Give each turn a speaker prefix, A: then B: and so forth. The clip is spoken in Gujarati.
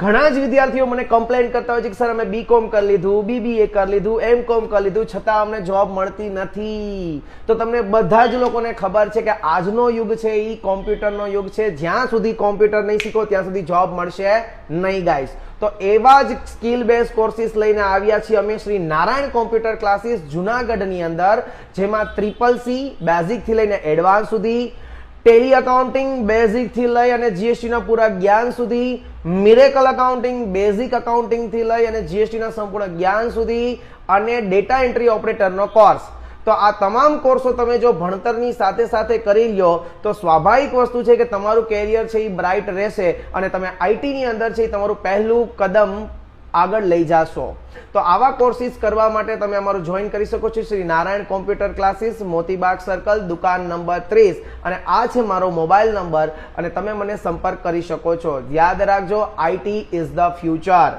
A: ઘણા જ વિદ્યાર્થીઓ મને કમ્પ્લેન કરતા હોય છે કે, સર, અમે બી કોમ કરી લીધું બીબીએ કરી લીધું એમ કોમ કરી લીધું, છતાં અમને જોબ મળતી નથી. તો તમને બધા જ લોકોને ખબર છે કે આજનો યુગ છે એ કોમ્પ્યુટરનો યુગ છે. જ્યાં સુધી કોમ્પ્યુટર નહીં શીખો, ત્યાં સુધી જોબ મળશે નહીં ગાઈશ તો એવા જ સ્કિલ બેઝ કોર્સિસ લઈને આવ્યા છીએ અમે શ્રી નારાયણ કોમ્પ્યુટર ક્લાસીસ જુનાગઢની અંદર, જેમાં ટ્રિપલ સી બેઝિકથી લઈને એડવાન્સ સુધી ટેલી અકાઉન્ટિંગ બેઝિકથી લઈ અને જીએસટી ના પૂરા જ્ઞાન સુધી, મિરેકલ અકાઉન્ટિંગ બેઝિક અકાઉન્ટિંગથી લઈ અને જીએસટી ના સંપૂર્ણ જ્ઞાન સુધી, અને ડેટા એન્ટ્રી ઓપરેટરનો કોર્સ. તો આ તમામ કોર્સો તમે જો ભણતરની સાથે સાથે કરી લ્યો, તો સ્વાભાવિક વસ્તુ છે કે તમારું કેરિયર છે એ બ્રાઇટ રહેશે અને તમે આઈટીની અંદર છે એ તમારું પહેલું કદમ આગળ લઈ જાશો. તો આવા કોર્સિસ કરવા માટે તમે અમારું જોઈન કરી શકો છો Shri Narayan computer classes Motibag circle દુકાન નંબર ત્રીસ. અને આ છે મારો મોબાઈલ નંબર અને તમે મને સંપર્ક કરી શકો છો. યાદ રાખજો આઈટી ઇઝ ધ ફ્યુચર